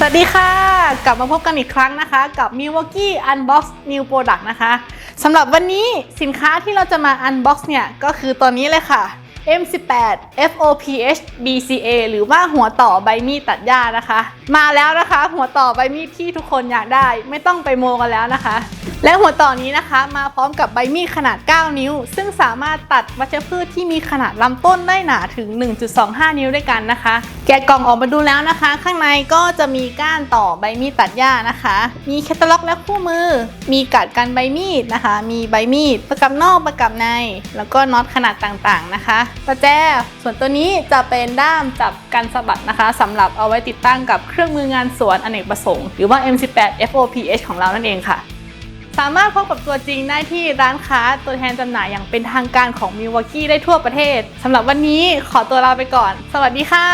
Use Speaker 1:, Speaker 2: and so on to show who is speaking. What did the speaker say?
Speaker 1: สวัสดีค่ะ กลับมาพบกันอีกครั้งนะคะ กับ Milwaukee Unbox New Product นะคะสำหรับวันนี้สินค้าที่เราจะมา Unbox เนี่ย ก็คือตัวนี้เลยค่ะ M18 FOPH BCA หรือว่าหัวต่อใบมีดตัดหญ้านะคะ มาแล้วนะคะ หัวต่อใบมีดที่ทุกคนอยากได้ ไม่ต้องไปโมกันแล้วนะคะ และหัวต่อนี้นะคะมาพร้อมกับใบมีดขนาด 9 นิ้ว ซึ่งสามารถตัดวัชพืชที่มีขนาดลำต้นได้หนาถึง 1.25 นิ้วด้วยกันนะคะ แกะกล่องออกมาดูแล้วนะคะ ข้างในก็จะมีก้านต่อใบมีดตัดหญ้านะคะ มีแคตตาล็อกและคู่มือ มีกัดกันใบมีดนะคะ มีใบมีดประกับนอกประกับใน แล้วก็น็อตขนาดต่างๆนะคะประแจส่วนตัวนี้จะเป็นด้ามจับกันสะบัดนะคะสำหรับเอาไว้ติดตั้งกับเครื่องมืองานสวนอเนกประสงค์หรือว่า M18 FOPH ของเรานั่นเองค่ะ สามารถพบกับตัวจริงได้ที่ร้านค้าตัวแทนจำหน่ายอย่างเป็นทางการของ Milwaukee ได้ทั่วประเทศสำหรับวันนี้ขอตัวลาไปก่อน สวัสดีค่ะ